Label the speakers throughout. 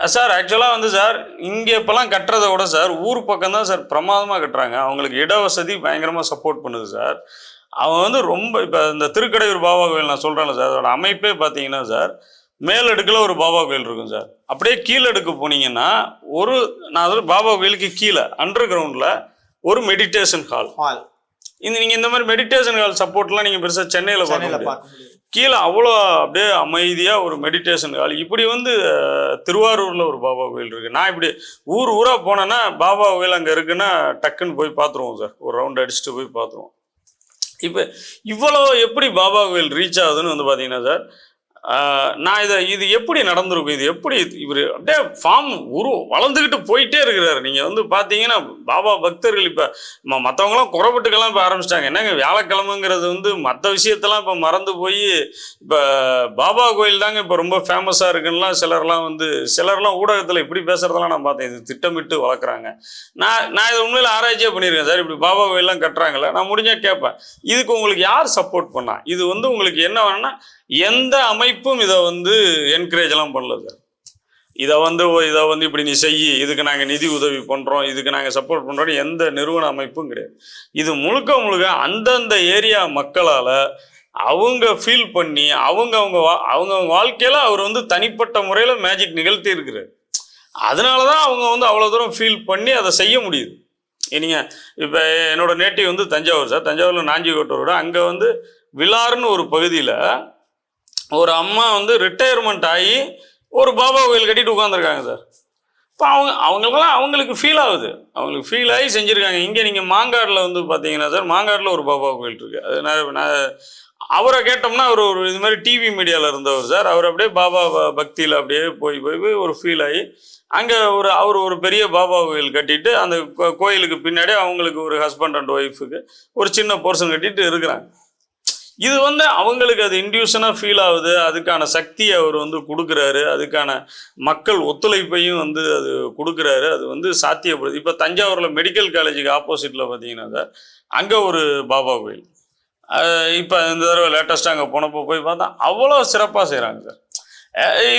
Speaker 1: Sir ஆக்சுவலாக வந்து sir இங்கே இப்போலாம் கட்டுறதை விட சார் ஊர் பக்கம் தான் சார் பிரமாதமாக கட்டுறாங்க. அவங்களுக்கு இட வசதி பயங்கரமாக சப்போர்ட் பண்ணுது சார். அவன் வந்து ரொம்ப இப்போ இந்த திருக்கடையூர் பாபா கோயில் நான் சொல்கிறேன்ல சார் அதோட அமைப்பே பார்த்தீங்கன்னா சார் மேலடுக்கில் ஒரு பாபா கோயில் இருக்கும் சார். அப்படியே கீழடுக்கு போனீங்கன்னா ஒரு நான் அதாவது பாபா கோயிலுக்கு கீழே அண்டர் கிரவுண்டில் ஒரு மெடிடேஷன் ஹால்
Speaker 2: ஹால்
Speaker 1: இந்த நீங்கள் இந்த மாதிரி மெடிடேஷன் ஹால் சப்போர்ட்லாம் நீங்கள் பெருசாக சென்னையில் பார்க்க
Speaker 2: முடியும்
Speaker 1: கீழே அவ்வளோ அப்படியே அமைதியாக ஒரு மெடிடேஷன் காலி. இப்படி வந்து திருவாரூரில் ஒரு பாபா கோயில் இருக்குது நான் இப்படி ஊர் ஊராக போனேன்னா பாபா கோயில் அங்கே இருக்குன்னா டக்குன்னு போய் பார்த்துருவோம் சார். ஒரு ரவுண்ட் அடிச்சுட்டு போய் பார்த்துருவோம் இப்போ இவ்வளோ எப்படி பாபா கோயில் ரீச் ஆகுதுன்னு வந்து பார்த்தீங்கன்னா சார் நான் இதை இது எப்படி நடந்திருக்கும்? இது எப்படி இவர் அப்படியே ஃபார்ம் உரு வளர்ந்துக்கிட்டு போயிட்டே இருக்கிறாரு. நீங்கள் வந்து பார்த்தீங்கன்னா பாபா பக்தர்கள் இப்போ மற்றவங்களாம் குறைபட்டுக்கெல்லாம் இப்போ ஆரம்பிச்சிட்டாங்க. என்னங்க வியாழக்கிழமைங்கிறது வந்து மற்ற விஷயத்தெல்லாம் இப்போ மறந்து போய் இப்போ பாபா கோயில் தாங்க இப்போ ரொம்ப ஃபேமஸாக இருக்குன்னா சிலர்லாம் வந்து சிலர்லாம் ஊடகத்தில் இப்படி பேசுகிறதெல்லாம் நான் பார்த்தேன். இது திட்டமிட்டு வளர்க்குறாங்க. நான் நான் இதை உண்மையில் ஆராய்ச்சியாக பண்ணியிருக்கேன். சார் இப்படி பாபா கோயிலெலாம் கட்டுறாங்கல்ல நான் முடிஞ்சால் கேட்பேன். இதுக்கு உங்களுக்கு யார் சப்போர்ட் பண்ணா? இது வந்து உங்களுக்கு என்ன வேணும்னா எந்த அமைப்பும் இதை வந்து என்கரேஜ்லாம் பண்ணல சார். இதை வந்து ஓ, இதை வந்து இப்படி நீ செய் இதுக்கு நாங்கள் நிதி உதவி பண்ணுறோம் இதுக்கு நாங்கள் சப்போர்ட் பண்ணுறோம் எந்த நிறுவன அமைப்பும் கிடையாது. இது முழுக்க முழுக்க அந்தந்த ஏரியா மக்களால் அவங்க ஃபீல் பண்ணி அவங்க அவங்க வா- அவங்க வாழ்க்கையில் அவர் வந்து தனிப்பட்ட முறையில் மேஜிக் நிகழ்த்தி இருக்கிறார். அதனால தான் அவங்க வந்து அவ்வளோ தூரம் ஃபீல் பண்ணி அதை செய்ய முடியுது. நீங்கள் இப்போ என்னோடய நேட்டிவ் வந்து தஞ்சாவூர் சார். தஞ்சாவூரில் நாஞ்சிக்கோட்டை அங்கே வந்து விலாறுன்னு ஒரு பகுதியில் ஒரு அம்மா வந்து ரிட்டையர்மெண்ட் ஆகி ஒரு பாபா கோயில் கட்டிட்டு உட்காந்துருக்காங்க சார். இப்போ அவங்க அவங்களுக்கெல்லாம் அவங்களுக்கு ஃபீல் ஆகுது. அவங்களுக்கு ஃபீல் ஆகி செஞ்சுருக்காங்க. இங்கே நீங்கள் மாங்காடில் வந்து பார்த்தீங்கன்னா சார் மாங்காடில் ஒரு பாபா கோயில் இருக்குது அது நான் நான் அவரை கேட்டோம்னா அவர் ஒரு இது மாதிரி டிவி மீடியாவில் இருந்தவர் சார். அவர் அப்படியே பாபா பக்தியில் அப்படியே போய் போய் போய் ஒரு ஃபீல் ஆகி அங்கே ஒரு அவர் ஒரு பெரிய பாபா கோயில் கட்டிட்டு அந்த கோயிலுக்கு பின்னாடி அவங்களுக்கு ஒரு ஹஸ்பண்ட் அண்ட் ஒய்ஃபுக்கு ஒரு சின்ன போர்ஷன் கட்டிட்டு இருக்கிறாங்க. இது வந்து அவங்களுக்கு அது இன்டியூஷனாக ஃபீல் ஆகுது. அதுக்கான சக்தியை அவர் வந்து கொடுக்குறாரு. அதுக்கான மக்கள் ஒத்துழைப்பையும் வந்து அது கொடுக்குறாரு. அது வந்து சாத்தியப்படுது. இப்போ தஞ்சாவூரில் மெடிக்கல் காலேஜுக்கு ஆப்போசிட்டில் பார்த்தீங்கன்னா சார் அங்கே ஒரு பாபா கோயில். இப்போ இந்த தடவை லேட்டஸ்ட்டாக அங்கே போனப்போ போய் பார்த்தா அவ்வளோ சிறப்பாக செய்கிறாங்க சார்.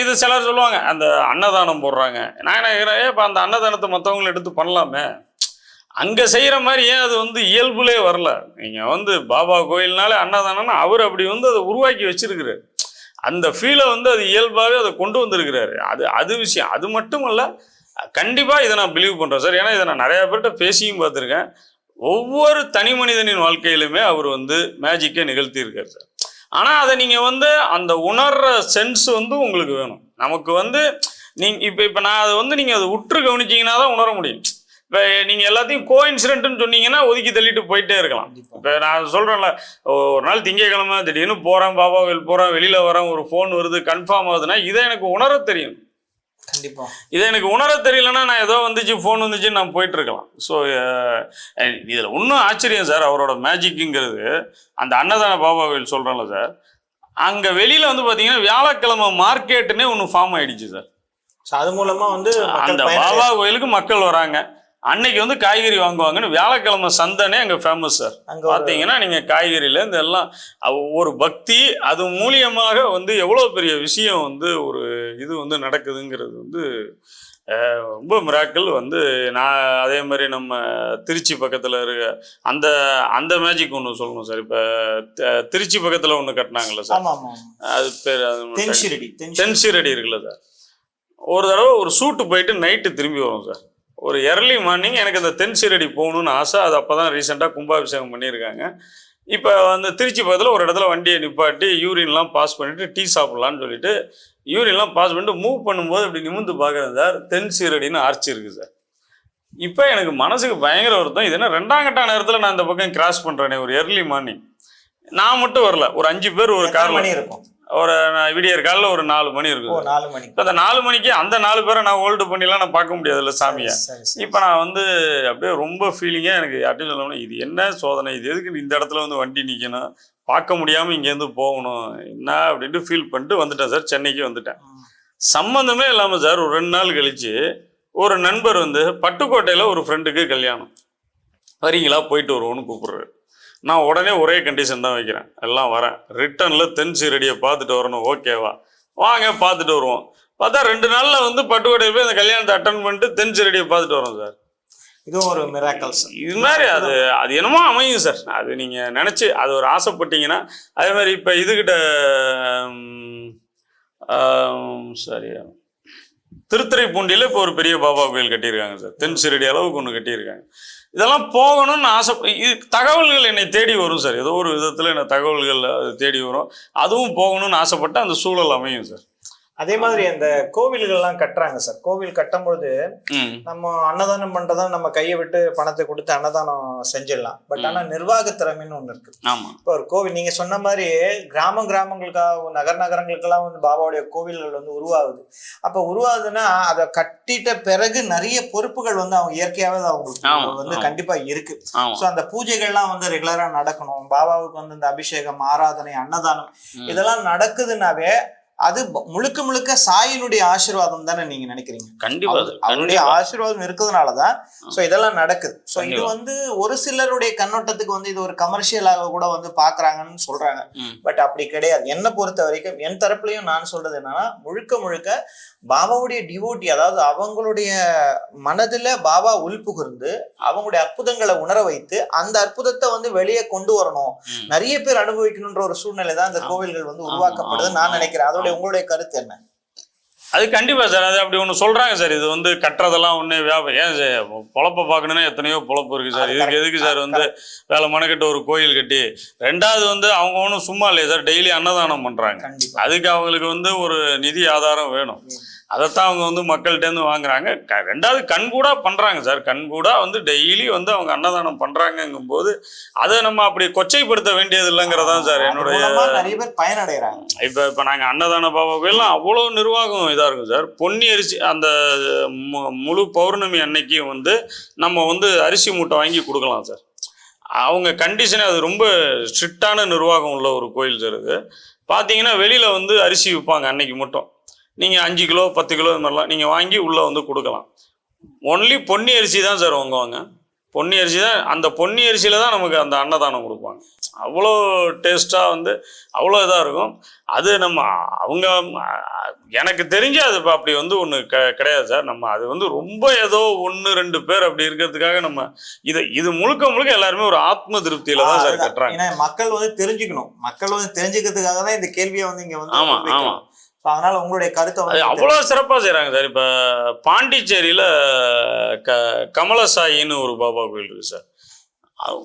Speaker 1: இது சிலர் சொல்லுவாங்க அந்த அன்னதானம் போடுறாங்க. நான் என்ன கேட்குறேன் இப்போ அந்த அன்னதானத்தை மற்றவங்களும் எடுத்து பண்ணலாமே. அங்கே செய்கிற மாதிரி ஏன் அது வந்து இயல்புலே வரல? நீங்கள் வந்து பாபா கோயில்னாலே அன்னதானம்னா அவர் அப்படி வந்து அதை உருவாக்கி வச்சிருக்கிறாரு. அந்த ஃபீலை வந்து அது இயல்பாகவே அதை கொண்டு வந்திருக்கிறாரு. அது அது விஷயம். அது மட்டும் இல்ல கண்டிப்பாக இதை நான் பிலீவ் பண்ணுறேன் சார். ஏன்னா இதை நான் நிறையா பேர்கிட்ட பேசியும் பார்த்துருக்கேன். ஒவ்வொரு தனி மனிதனின் வாழ்க்கையிலுமே அவர் வந்து மேஜிக்கை நிகழ்த்தியிருக்கார் சார். ஆனால் அதை நீங்கள் வந்து அந்த உணர்ற சென்ஸ் வந்து உங்களுக்கு வேணும். நமக்கு வந்து நீங்கள் இப்போ இப்போ நான் அதை வந்து நீங்கள் அதை உற்று கவனிச்சிங்கன்னா தான் உணர முடியும். இப்போ நீங்கள் எல்லாத்தையும் கோ இன்சிடென்ட்னு சொன்னீங்கன்னா ஒதுக்கி தள்ளிட்டு போயிட்டே இருக்கலாம். இப்போ நான் சொல்கிறேன்ல ஒரு நாள் திங்கக்கிழமை திடீர்னு போகிறேன் பாபா கோயில் போகிறேன் வெளியில் வரேன் ஒரு ஃபோன் வருது கன்ஃபார்ம் ஆகுதுன்னா இதை எனக்கு உணர தெரியும்.
Speaker 2: கண்டிப்பா.
Speaker 1: இதை எனக்கு உணர தெரியலன்னா நான் ஏதோ வந்துச்சு ஃபோன் வந்துச்சு நான் போயிட்டு இருக்கலாம். ஸோ இதில் இன்னும் ஆச்சரியம் சார் அவரோட மேஜிக்குங்கிறது அந்த அன்னதான பாபா கோயில் சொல்கிறேன்ல சார் அங்கே வெளியில் வந்து பார்த்தீங்கன்னா வியாழக்கிழமை மார்க்கெட்டுன்னே ஒன்று ஃபார்ம் ஆயிடுச்சு சார்.
Speaker 2: அது மூலமா வந்து
Speaker 1: அந்த பாபா கோயிலுக்கு மக்கள் வராங்க. அன்னைக்கு வந்து காய்கறி வாங்குவாங்கன்னு வியாழக்கிழமை சந்தைனே அங்கே ஃபேமஸ் சார்
Speaker 2: அங்க
Speaker 1: பார்த்தீங்கன்னா நீங்கள் காய்கறியில இந்த எல்லாம் ஒரு பக்தி அது மூலியமாக வந்து எவ்வளோ பெரிய விஷயம் வந்து ஒரு இது வந்து நடக்குதுங்கிறது வந்து ரொம்ப மிராக்கள் வந்து நான் அதே மாதிரி நம்ம திருச்சி பக்கத்தில் இருக்க அந்த அந்த மேஜிக் ஒன்று சொல்லணும் சார் இப்போ திருச்சி பக்கத்தில் ஒன்று கட்டினாங்கல்ல சார். அது பேர்
Speaker 2: தென்சிரடி தென்சீரடி
Speaker 1: இருக்குல்ல சார் ஒரு தடவை ஒரு சூட்டு போயிட்டு நைட்டு திரும்பி வரும் சார் ஒரு early மார்னிங் எனக்கு அந்த தென்சீரடி போகணும்னு ஆசை. அது அப்போ தான் ரீசெண்டாக கும்பாபிஷேகம் பண்ணியிருக்காங்க. இப்போ அந்த திருச்சி பக்கத்தில் ஒரு இடத்துல வண்டியை நிப்பாட்டி யூரின்லாம் பாஸ் பண்ணிவிட்டு டீ சாப்பிட்லான்னு சொல்லிட்டு யூரின்லாம் பாஸ் பண்ணிட்டு மூவ் பண்ணும்போது இப்படி நிமிந்து பார்க்குறேன் சார். தென்சீரடின்னு ஆர்ச்சி இருக்குது சார். இப்போ எனக்கு மனசுக்கு பயங்கர வருத்தம். இது என்ன ரெண்டாம் கட்ட நேரத்தில் நான் இந்த பக்கம் கிராஸ் பண்ணுறேனே ஒரு early மார்னிங் நான் மட்டும் வரல. ஒரு அஞ்சு பேர் ஒரு காரில்
Speaker 2: இருக்கும்?
Speaker 1: ஒரு விடியற் காலைல ஒரு நாலு மணி
Speaker 2: ஓ
Speaker 1: இருக்குது
Speaker 2: நாலு
Speaker 1: அந்த நாலு மணிக்கு அந்த நாலு பேரை நான் ஹோல்டு பண்ணிலாம் நான் பார்க்க முடியாதுல்ல சாமியை. இப்போ நான் வந்து அப்படியே ரொம்ப ஃபீலிங்காக எனக்கு யார்ட்டையும் சொல்லணும் இது என்ன சோதனை? இது எதுக்கு இந்த இடத்துல வந்து வண்டி நிற்கணும் பார்க்க முடியாமல் இங்கேருந்து போகணும். என்ன அப்படின்ட்டு ஃபீல் பண்ணிட்டு வந்துட்டேன் சார். சென்னைக்கு வந்துட்டேன். சம்மந்தமே இல்லாமல் சார் ஒரு ரெண்டு நாள் கழிச்சு ஒரு நண்பர் வந்து பட்டுக்கோட்டையில் ஒரு ஃப்ரெண்டுக்கு கல்யாணம். வரீங்களா? போயிட்டு வருவோன்னு கூப்பிட்றாரு. நான் உடனே ஒரே கண்டிஷன் தான் வைக்கிறேன். எல்லாம் வரேன். ரிட்டர்னில் தென் சீரடியை பார்த்துட்டு வரணும். ஓகேவா வாங்க பார்த்துட்டு வருவோம். பார்த்தா ரெண்டு நாள்ல வந்து பட்டுக்கோட்டை போய் அந்த கல்யாணத்தை அட்டன் பண்ணிட்டு தென் சிரடியை பார்த்துட்டு வரோம் சார்
Speaker 2: இதுவும் ஒரு மிராக்கல்ஸ்
Speaker 1: இது மாதிரி அது அது என்னமோ அமையும் சார் அது நீங்க நினைச்சு அது ஒரு ஆசைப்பட்டீங்கன்னா அதே மாதிரி இப்ப இதுகிட்ட சரி திருத்துறைப்பூண்டியில இப்போ ஒரு பெரிய பாபா கோயில் கட்டியிருக்காங்க சார் தென் சிரடி அளவுக்கு ஒன்று கட்டியிருக்காங்க. இதெல்லாம் போகணும்னு ஆசை. இது தகவல்கள் என்னை தேடி வரும் சார். ஏதோ ஒரு விதத்தில் என்ன தகவல்கள் அது தேடி வரும். அதுவும் போகணும்னு ஆசைப்பட்டு அந்த சூழல் அமையும் சார்.
Speaker 2: அதே மாதிரி அந்த கோவில்கள்லாம் கட்டுறாங்க சார். கோவில் கட்டும்போது
Speaker 1: ம்.
Speaker 2: நம்ம அன்னதானம் பண்றதா நம்ம கையை விட்டு பணத்தை கொடுத்து அன்னதானம் செஞ்சிடலாம். பட் ஆனா நிர்வாக திறமைன்னு ஒண்ணு இருக்கு. இப்போ ஒரு கோவில் நீங்க சொன்ன மாதிரி கிராம கிராமங்களுக்காக நகர் நகரங்களுக்கெல்லாம் வந்து பாபாவுடைய கோவில்கள் வந்து உருவாகுது. அப்ப உருவாகுதுன்னா அதை கட்டிட்ட பிறகு நிறைய பொறுப்புகள் வந்து அவங்க இயற்கையாவே அவங்களுக்கு வந்து. கண்டிப்பா இருக்கு. ஸோ அந்த பூஜைகள்லாம் வந்து ரெகுலரா நடக்கணும். பாபாவுக்கு வந்து இந்த அபிஷேகம் ஆராதனை அன்னதானம். இதெல்லாம் நடக்குதுன்னாவே அது முழுக்க முழுக்க சாயினுடைய ஆசீர்வாதம் தானே நீங்க நினைக்கிறீங்க
Speaker 1: கண்டிப்பா
Speaker 2: அவருடைய ஆசீர்வாதம் இருக்கிறதுனாலதான் சோ இதெல்லாம் நடக்குது சோ இது. வந்து ஒரு சிலருடைய கண்ணோட்டத்துக்கு வந்து இது ஒரு கமர்ஷியலாக கூட வந்து பாக்குறாங்கன்னு சொல்றாங்க. பட் அப்படி கிடையாது என்னை பொறுத்த வரைக்கும் என் தரப்புலயும் நான் சொல்றது என்னன்னா முழுக்க முழுக்க பாபாவுடைய டிவோட்டி அதாவது அவங்களுடைய மனதுல பாபா உள்புகுந்து அவங்களுடைய அற்புதங்களை உணர வைத்து அந்த அற்புதத்தை வந்து வெளியே கொண்டு வரணும். நிறைய பேர் அனுபவிக்கணுன்ற ஒரு சூழ்நிலை தான் இந்த. கோவில்கள் வந்து உருவாக்கப்படுது நான். நினைக்கிறேன் அதோட உங்களுடைய கருத்து என்ன?
Speaker 1: அது கண்டிப்பா சார். அது அப்படி ஒன்று சொல்றாங்க சார். இது வந்து கட்டுறதெல்லாம் ஒன்று வியாபாரம் ஏன் சார்? பொழப்ப பார்க்கணுன்னா எத்தனையோ பொழப்பு இருக்கு சார். இதுக்கு. எதுக்கு சார் வந்து வேலை மனக்கட்டு ஒரு கோயில் கட்டி ரெண்டாவது வந்து அவங்க ஒன்றும் சும்மா இல்லையா சார். டெய்லி அன்னதானம் பண்றாங்க. அதுக்கு அவங்களுக்கு வந்து ஒரு நிதி ஆதாரம் வேணும். அதைத்தான் அவங்க வந்து மக்கள்கிட்டேருந்து வாங்குறாங்க. க- ரெண்டாவது கண்கூடா பண்றாங்க சார். கண்கூடா வந்து டெய்லி வந்து அவங்க அன்னதானம் பண்றாங்கங்கும் போது அதை நம்ம அப்படி கொச்சைப்படுத்த வேண்டியது இல்லைங்கிறதான் சார் என்னுடைய
Speaker 2: நிறைய பேர் பயனடைறாங்க.
Speaker 1: இப்போ இப்போ நாங்கள் அன்னதான பாபா கோயிலாம் அவ்வளோ நிர்வாகம் இதாக இருக்கும் சார். பொன்னி அரிசி அந்த மு- முழு பௌர்ணமி அன்னைக்கு வந்து நம்ம வந்து அரிசி மூட்டை வாங்கி கொடுக்கலாம் சார். அவங்க கண்டிஷனே அது ரொம்ப ஸ்ட்ரிக்டான நிர்வாகம் உள்ள ஒரு கோயில் சார் இது பார்த்தீங்கன்னா வெளியில் வந்து அரிசி விற்பாங்க அன்னைக்கு மட்டும். நீங்கள் அஞ்சு கிலோ பத்து கிலோ இது மாதிரிலாம் நீங்கள் வாங்கி உள்ளே வந்து கொடுக்கலாம். ஒன்லி பொன்னி அரிசி தான் சார் வாங்குவாங்க. பொன்னி அரிசி தான் அந்த பொன்னி அரிசியில் தான் நமக்கு அந்த அன்னதானம் கொடுப்பாங்க. அவ்வளோ டேஸ்ட்டாக வந்து அவ்வளோ இதாக இருக்கும். அது நம்ம அவங்க எனக்கு தெரிஞ்சு அது இப்போ அப்படி வந்து ஒன்று க கிடையாது சார். நம்ம அது வந்து ரொம்ப ஏதோ ஒன்று ரெண்டு பேர் அப்படி இருக்கிறதுக்காக நம்ம இது இது முழுக்க முழுக்க எல்லாருமே ஒரு ஆத்ம திருப்தியில தான் சார். கட்டுறாங்க.
Speaker 2: ஏன்னா மக்கள் வந்து தெரிஞ்சுக்கணும். மக்கள் வந்து தெரிஞ்சுக்கிறதுக்காக தான் இந்த கேள்வியை வந்து இங்க வந்து
Speaker 1: ஆமா,
Speaker 2: வைக்கிறோம். அதனால உங்களுடைய கருத்தை
Speaker 1: அவ்வளோ சிறப்பாக செய்கிறாங்க சார். இப்போ பாண்டிச்சேரியில் க கமலசாயின்னு ஒரு பாபா கோயில் இருக்கு சார்.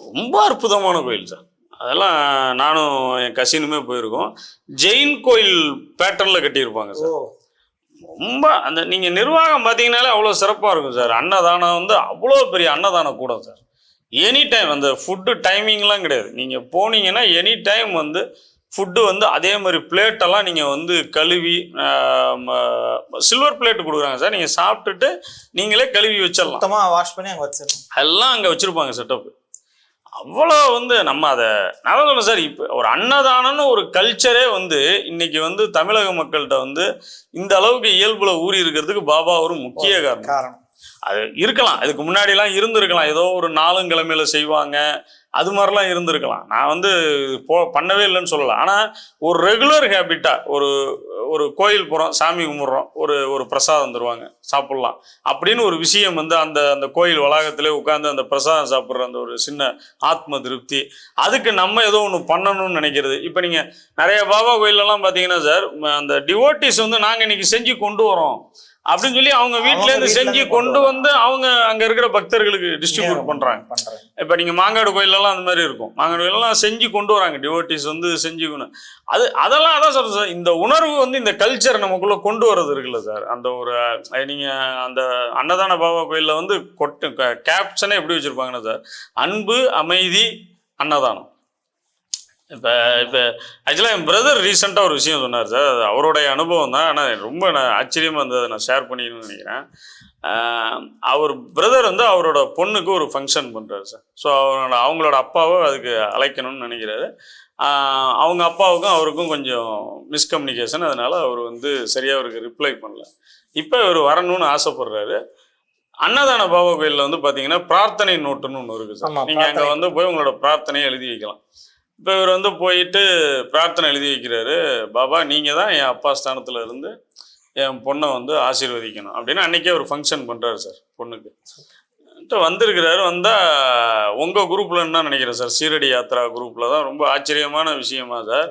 Speaker 1: ரொம்ப அற்புதமான கோயில் சார். அதெல்லாம் நானும் என் கசினுமே போயிருக்கோம். ஜெயின் கோயில் பேட்டர்னில் கட்டியிருப்பாங்க சார். ரொம்ப அந்த நீங்கள் நிர்வாகம் பார்த்தீங்கன்னாலே அவ்வளோ சிறப்பாக இருக்கும் சார். அன்னதானம் வந்து அவ்வளோ பெரிய அன்னதானம் கூட சார். எனி டைம் அந்த ஃபுட்டு டைமிங்லாம் கிடையாது. நீங்கள் போனீங்கன்னா எனி டைம் வந்து ஃபுட்டு வந்து அதே மாதிரி பிளேட்டெல்லாம் நீங்கள் வந்து கழுவி சில்வர் பிளேட் கொடுக்குறாங்க சார் நீங்கள் சாப்பிட்டுட்டு நீங்களே கழுவி வச்சிடலாம்.
Speaker 2: மொத்தமா வாஷ் பண்ணி அங்க வச்சிடணும்.
Speaker 1: எல்லாம் அங்கே வச்சுருப்பாங்க செட்டப் அவ்வளோ வந்து நம்ம அதை நான் சொன்னேன் சார் இப்போ ஒரு அன்னதானம்னு ஒரு கல்ச்சரே வந்து இன்னைக்கு வந்து தமிழக மக்கள்கிட்ட வந்து இந்த அளவுக்கு இயல்புல ஊறி இருக்கிறதுக்கு பாபா ஒரு முக்கிய காரணம்.
Speaker 2: காரணம்.
Speaker 1: அது இருக்கலாம். அதுக்கு முன்னாடிலாம் இருந்திருக்கலாம். ஏதோ ஒரு நாளுங்கிழமையில செய்வாங்க. அது மாதிரிலாம் இருந்திருக்கலாம். நான் வந்து போ பண்ணவே இல்லைன்னு சொல்லலை. ஆனால் ஒரு ரெகுலர் ஹேபிட்டாக ஒரு ஒரு கோயில் போகிறோம் சாமி கும்பிட்றோம் ஒரு ஒரு பிரசாதம் தருவாங்க சாப்பிட்லாம். அப்படின்னு ஒரு விஷயம் வந்து அந்த அந்த கோயில் வளாகத்திலே உட்காந்து அந்த பிரசாதம் சாப்பிட்ற அந்த ஒரு சின்ன ஆத்ம திருப்தி அதுக்கு நம்ம ஏதோ ஒன்று பண்ணணும்னு நினைக்கிறது. இப்போ நீங்கள் நிறைய பாபா கோயிலெல்லாம் பார்த்தீங்கன்னா சார் அந்த டிவோட்டிஸ் வந்து நாங்கள் இன்றைக்கி செஞ்சு கொண்டு வரோம். அப்படின்னு சொல்லி அவங்க வீட்ல இருந்து செஞ்சு கொண்டு வந்து அவங்க அங்க இருக்கிற பக்தர்களுக்கு டிஸ்ட்ரிபியூட் பண்றாங்க. இப்ப நீங்க மாங்காடு கோயிலெல்லாம் அந்த மாதிரி இருக்கும். மாங்காடு கோயிலெல்லாம் செஞ்சு கொண்டு வராங்க. டிவோட்டிஸ் வந்து செஞ்சு கொண்டு- அது அதெல்லாம் அதான் சொல்றேன் சார் இந்த உணர்வு வந்து இந்த கல்ச்சர் நமக்குள்ள கொண்டு வர்றது இருக்குல்ல சார். அந்த ஒரு நீங்க அந்த அன்னதான பாபா கோயில்ல வந்து கொட்டு கேப்ஷனே எப்படி வச்சிருப்பாங்கன்னா சார் அன்பு அமைதி அன்னதானம். இப்போ இப்போ ஆக்சுவலாக என் பிரதர் ரீசெண்டாக ஒரு விஷயம் சொன்னார் சார் அது அவருடைய அனுபவம் தான். ஆனால் ரொம்ப நான் ஆச்சரியமாக இருந்ததை. நான் ஷேர் பண்ணிக்கணும்னு நினைக்கிறேன். அவர் பிரதர் வந்து அவரோட பொண்ணுக்கு ஒரு ஃபங்க்ஷன் பண்ணுறாரு சார் ஸோ அவரோட அவங்களோட அப்பாவை அதுக்கு அழைக்கணும்னு நினைக்கிறாரு. அவங்க அப்பாவுக்கும் அவருக்கும் கொஞ்சம் மிஸ்கம்யூனிகேஷன் அதனால் அவர் வந்து சரியாக அவருக்கு ரிப்ளை பண்ணல. இப்போ இவர் வரணும்னு ஆசைப்படுறாரு. அன்னதான பாபா கோயிலில் வந்து பார்த்தீங்கன்னா பிரார்த்தனை நோட்டுன்னு ஒன்று இருக்குது சார் நீங்கள் அங்கே. வந்து போய் உங்களோட பிரார்த்தனையை எழுதி வைக்கலாம். இப்போ இவர் வந்து போயிட்டு பிரார்த்தனை எழுதி வைக்கிறாரு பாபா நீங்கள் தான் என் அப்பா ஸ்தானத்தில் இருந்து என் பொண்ணை வந்து ஆசீர்வதிக்கணும். அப்படின்னு அன்னைக்கே ஒரு ஃபங்க்ஷன் பண்ணுறாரு சார் பொண்ணுக்கு. வந்திருக்கிறாரு வந்தால் உங்கள் குரூப்லன்னு தான் நினைக்கிறேன் சார் சீரடி யாத்ரா குரூப்பில் தான் ரொம்ப ஆச்சரியமான விஷயமா சார்.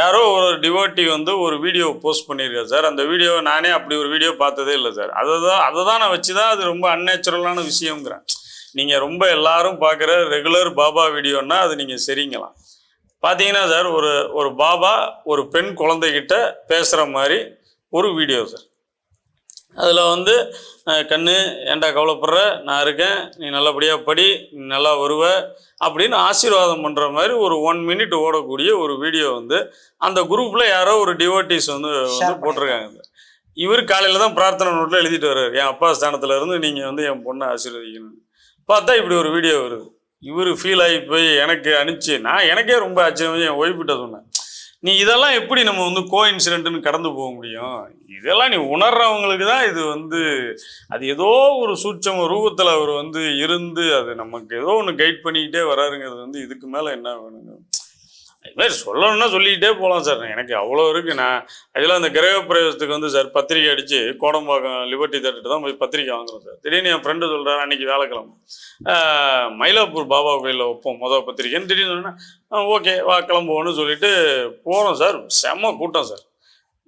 Speaker 1: யாரோ ஒரு டிவோட்டி வந்து ஒரு வீடியோ போஸ்ட் பண்ணியிருக்காரு சார். அந்த வீடியோ நானே அப்படி ஒரு வீடியோ பார்த்ததே இல்லை சார். அதை தான் அதை தான் நான் வச்சு தான் அது ரொம்ப அன்நேச்சுரலான விஷயங்கிறேன் நீங்கள் ரொம்ப எல்லாரும் பார்க்குற ரெகுலர் பாபா வீடியோன்னா அது நீங்கள் சரிங்களாம் பார்த்தீங்கன்னா சார் ஒரு ஒரு பாபா ஒரு பெண் குழந்தைகிட்ட பேசுகிற மாதிரி ஒரு வீடியோ சார். அதில் வந்து கண்ணு ஏன்டா கவலைப்படுற? நான் இருக்கேன். நீ நல்லபடியாக படி நீ நல்லா வருவ அப்படின்னு ஆசீர்வாதம் பண்ணுற மாதிரி ஒரு ஒன் மினிட் ஓடக்கூடிய ஒரு வீடியோ வந்து அந்த குரூப்பில் யாரோ ஒரு டிவோட்டிஸ் வந்து வந்து போட்டிருக்காங்க இவர் காலையில் தான் பிரார்த்தனை நோட்டில் எழுதிட்டு வர்றாரு. என் அப்பா ஸ்தானத்துல இருந்து நீங்கள் வந்து என் பொண்ணை ஆசீர்வதிக்கணும் பார்த்தா இப்படி ஒரு வீடியோ வருது. இவர் ஃபீல் ஆகி போய் எனக்கு அனுப்பிச்சு நான் எனக்கே ரொம்ப ஆச்சரியம். என் ஒய்ஃபிட்ட சொன்னேன் நீ இதெல்லாம் எப்படி நம்ம வந்து கோ இன்சிடென்ட்னு கடந்து போக முடியும்? இதெல்லாம் நீ உணர்றவங்களுக்கு தான் இது வந்து அது ஏதோ ஒரு சூட்சம ரூபத்தில் அவர் வந்து இருந்து அது நமக்கு ஏதோ ஒன்று கைட் பண்ணிக்கிட்டே வராருங்கிறது வந்து இதுக்கு மேலே என்ன வேணுங்க? இதுமாதிரி சொல்லணும்னா சொல்லிக்கிட்டே போகலாம் சார். எனக்கு அவ்வளோ இருக்குது நான் ஆக்சுவலாக அந்த கிரக பிரவேசத்துக்கு வந்து சார் பத்திரிக்கை அடித்து கோடம்பாக்கம் லிபர்ட்டி தேட்டர் தான் போய் பத்திரிக்கை வாங்குறோம் சார். திடீர்னு என் ஃப்ரெண்டு சொல்கிறார் அன்னைக்கு வேலைக்கிழமை மயிலாப்பூர் பாபா கோயிலில் வைப்போம் மொதல் பத்திரிக்கைன்னு திடீர்னு சொன்னேன். ஓகே வா கிளம்புவோன்னு சொல்லிட்டு போகிறோம் சார். செம்ம கூட்டம் சார்.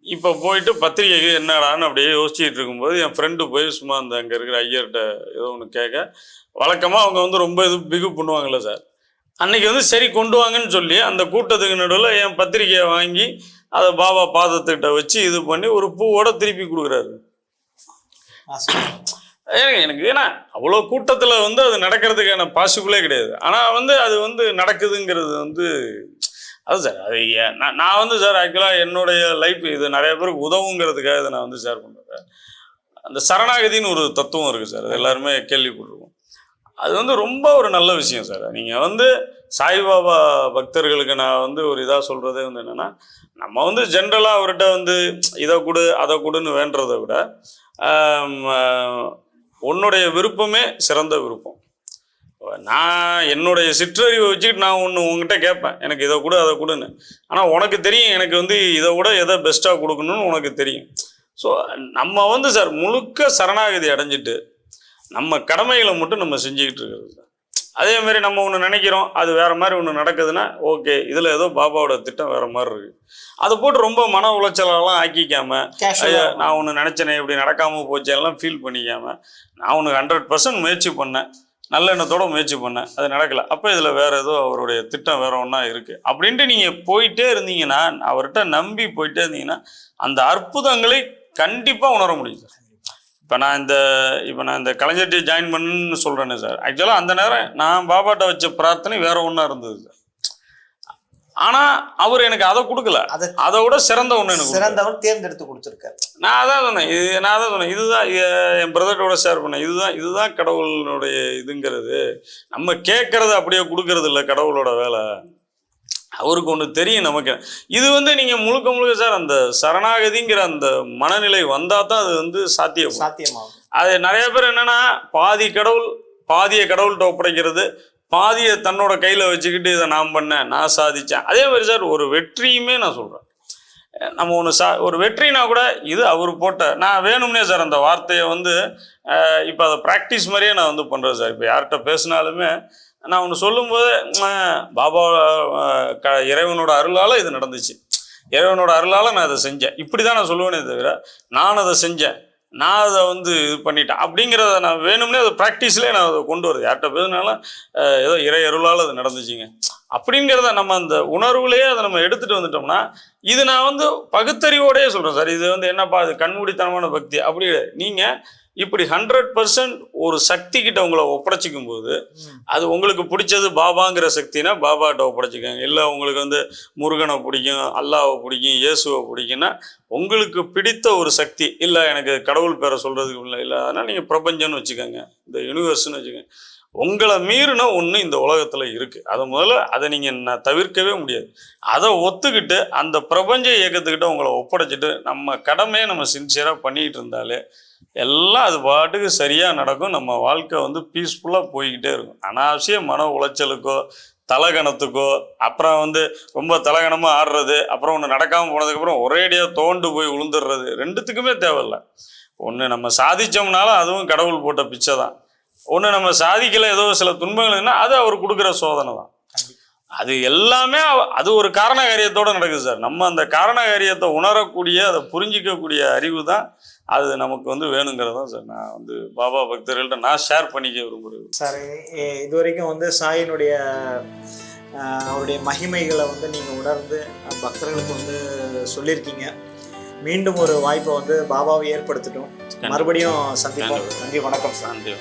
Speaker 1: இப்போ போயிட்டு பத்திரிக்கைக்கு என்னடான்னு அப்படியே யோசிச்சுட்டு இருக்கும்போது என் ஃப்ரெண்டு போய் சும்மா அந்த அங்கே இருக்கிற ஐயர்கிட்ட ஏதோ ஒன்று கேட்க வழக்கமாக அவங்க வந்து ரொம்ப இது பிகு பண்ணுவாங்கல்ல சார். அன்னைக்கு வந்து சரி கொண்டு வாங்கன்னு சொல்லி அந்த கூட்டத்துக்கு நடுவில் என் பத்திரிக்கையை வாங்கி அதை பாபா பாதத்துக்கிட்ட வச்சு இது பண்ணி ஒரு பூவோட திருப்பி கொடுக்குறாரு. எனக்கு ஏன்னா அவ்வளோ கூட்டத்தில் வந்து அது நடக்கிறதுக்கான பாசிபிளே கிடையாது. ஆனால் வந்து அது வந்து நடக்குதுங்கிறது வந்து அது சார் அது ஏன் நான் நான் வந்து சார் ஆக்சுவலாக என்னுடைய லைஃப் இது நிறைய பேருக்கு உதவுங்கிறதுக்காக இதை நான் வந்து ஷேர் பண்ணுறேன் அந்த சரணாகதின்னு ஒரு தத்துவம் இருக்குது சார் அது எல்லாருமே கேள்விப்படுறோம் அது வந்து ரொம்ப ஒரு நல்ல விஷயம் சார். நீங்கள் வந்து சாய்பாபா பக்தர்களுக்கு நான் வந்து ஒரு இதாக சொல்கிறதே வந்து என்னென்னா நம்ம வந்து ஜென்ரலாக அவர்கிட்ட வந்து இதை கொடு அதை கொடுன்னு வேண்டுறதை விட உன்னுடைய விருப்பமே சிறந்த விருப்பம். நான் என்னுடைய சிற்றறிவை வச்சுக்கிட்டு நான் ஒன்று உங்ககிட்ட கேட்பேன். எனக்கு இதை கொடு அதை கொடுன்னு. ஆனால் உனக்கு தெரியும் எனக்கு வந்து இதை விட எதை பெஸ்ட்டாக கொடுக்கணும்னு உனக்கு தெரியும். ஸோ நம்ம வந்து சார் முழுக்க சரணாகதி அடைஞ்சிட்டு நம்ம கடமைகளை மட்டும் நம்ம செஞ்சுக்கிட்டு இருக்கிறது தான். அதே மாதிரி நம்ம ஒன்று நினைக்கிறோம் அது வேற மாதிரி ஒன்று நடக்குதுன்னா ஓகே இதில் ஏதோ பாபாவோட திட்டம் வேற மாதிரி இருக்கு. அதை போட்டு ரொம்ப மன உளைச்சலெல்லாம் ஆக்கிக்காம. நான் ஒன்று நினச்சேனே இப்படி நடக்காமல் போச்சேன்லாம் ஃபீல் பண்ணிக்காம நான் ஒன்று ஹண்ட்ரட் பர்சன்ட் முயற்சி பண்ணேன் நல்ல எண்ணத்தோட முயற்சி பண்ணேன் அது நடக்கல. அப்போ இதில் வேற ஏதோ அவருடைய திட்டம் வேற ஒன்றா இருக்கு. அப்படின்ட்டு நீங்கள் போயிட்டே இருந்தீங்கன்னா அவர்கிட்ட நம்பி போயிட்டே இருந்தீங்கன்னா அந்த அற்புதங்களை கண்டிப்பாக உணர முடியும். சார் இப்போ நான் இந்த இப்போ நான் இந்த கலைஞர்ட்டி ஜாயின் பண்ணுன்னு சொல்கிறேனே சார் ஆக்சுவலாக அந்த நேரம் நான் பாபாட்ட வச்ச பிரார்த்தனை வேற ஒன்றா இருந்தது சார் ஆனால் அவர் எனக்கு அதை கொடுக்கல.
Speaker 2: அதை
Speaker 1: விட சிறந்த ஒன்று எனக்கு.
Speaker 2: சிறந்தவர் தேர்ந்தெடுத்து கொடுத்திருக்காரு.
Speaker 1: நான் அதான் சொன்னேன் இது நான் அதான் சொன்னேன். இதுதான் என் பிரதர்ட்டோட ஷேர் பண்ணேன். இதுதான் இதுதான் கடவுளுடைய இதுங்கிறது. நம்ம கேட்கறத அப்படியே கொடுக்கறது இல்லை கடவுளோட வேலை. அவருக்கு ஒன்று தெரியும் நமக்கு. இது வந்து நீங்கள் முழுக்க முழுக்க சார் அந்த சரணாகதிங்கிற அந்த மனநிலை வந்தால் தான் அது வந்து சாத்தியம்
Speaker 2: சாத்தியமாகும்.
Speaker 1: அது நிறைய பேர் என்னன்னா பாதி கடவுள் பாதியை கடவுள்கிட்ட ஒப்படைக்கிறது பாதியை தன்னோட கையில் வச்சுக்கிட்டு இதை நான் பண்ணேன் நான் சாதிச்சேன். அதே மாதிரி சார் ஒரு வெற்றியுமே நான் சொல்கிறேன் நம்ம ஒன்று சா ஒரு வெற்றினா கூட இது அவர் போட்ட நான் வேணும்னே சார் அந்த வார்த்தையை வந்து இப்போ அதை ப்ராக்டிஸ் மாதிரியே நான் வந்து பண்ணுறேன் சார். இப்போ யார்கிட்ட பேசினாலுமே நான் ஒன்று சொல்லும்போது பாபா க இறைவனோட அருளால் இது நடந்துச்சு. இறைவனோட அருளால் நான் அதை செஞ்சேன். இப்படி தான் நான் சொல்லுவேனே தவிர நான் அதை செஞ்சேன். நான் அதை வந்து இது பண்ணிட்டேன். அப்படிங்கிறத நான் வேணும்னே அதை ப்ராக்டிஸ்லேயே நான் அதை கொண்டு வருது யார்கிட்ட பேசினாலும் ஏதோ இறை அருளால் அது நடந்துச்சுங்க. அப்படிங்கிறத நம்ம அந்த உணர்வுலேயே அதை நம்ம எடுத்துகிட்டு வந்துட்டோம்னா இது நான் வந்து பகுத்தறிவோடையே சொல்கிறேன் சார் இது வந்து என்னப்பா இது கண்மூடித்தனமான பக்தி. அப்படி நீங்கள் இப்படி ஹண்ட்ரட் பர்சன்ட் ஒரு சக்தி கிட்ட உங்களை ஒப்படைச்சிக்கும் போது. அது உங்களுக்கு பிடிச்சது பாபாங்கிற சக்தினா பாபாட்ட ஒப்படைச்சிக்கோங்க. இல்லை உங்களுக்கு வந்து முருகனை பிடிக்கும் அல்லாவை பிடிக்கும் இயேசுவை பிடிக்கும்னா உங்களுக்கு பிடித்த ஒரு சக்தி. இல்லை எனக்கு கடவுள் பேரை சொல்கிறதுக்கு இல்லை இல்லை அதனால் நீங்கள் பிரபஞ்சம்னு வச்சுக்கோங்க. இந்த யூனிவர்ஸ்னு வச்சுக்கோங்க. உங்களை மீறின ஒன்று இந்த உலகத்தில் இருக்குது அதை முதல்ல அதை நீங்கள் நான் தவிர்க்கவே முடியாது. அதை ஒத்துக்கிட்டு அந்த பிரபஞ்ச இயக்கத்துக்கிட்ட உங்களை ஒப்படைச்சிட்டு நம்ம கடமையை நம்ம சின்சியராக பண்ணிக்கிட்டு இருந்தாலே எல்லாம் அது பாட்டுக்கு சரியாக நடக்கும். நம்ம வாழ்க்கை வந்து பீஸ்ஃபுல்லாக போய்கிட்டே இருக்கும். அனாவசிய மன உளைச்சலுக்கோ தலகணத்துக்கோ அப்புறம் வந்து ரொம்ப தலகணமாக ஆடுறது அப்புறம் ஒன்று நடக்காமல் போனதுக்கப்புறம் ஒரேடியாக தோண்டு போய் விழுந்துடுறது ரெண்டுத்துக்குமே தேவையில்ல. ஒன்று நம்ம சாதித்தோம்னாலும் அதுவும் கடவுள் போட்ட பிச்சை தான். ஒன்று நம்ம சாதிக்கல ஏதோ சில துன்பங்கள்னா அது அவர் கொடுக்குற சோதனை தான். அது எல்லாமே அது ஒரு காரண காரியத்தோடு நடக்குது சார். நம்ம அந்த காரண காரியத்தை உணரக்கூடிய அதை புரிஞ்சிக்கக்கூடிய அறிவு தான் அது நமக்கு வந்து வேணுங்கிறது தான் சார் நான் வந்து பாபா பக்தர்கள்ட்ட நான் ஷேர் பண்ணிக்க விரும்புறது
Speaker 2: சார் இது வரைக்கும் வந்து சாயினுடைய அவருடைய மகிமைகளை வந்து நீங்கள் உணர்ந்து பக்தர்களுக்கு வந்து சொல்லியிருக்கீங்க. மீண்டும் ஒரு வாய்ப்பை வந்து பாபாவை ஏற்படுத்தட்டும். மறுபடியும் சந்திப்போம். நன்றி வணக்கம் சார்.
Speaker 1: நன்றி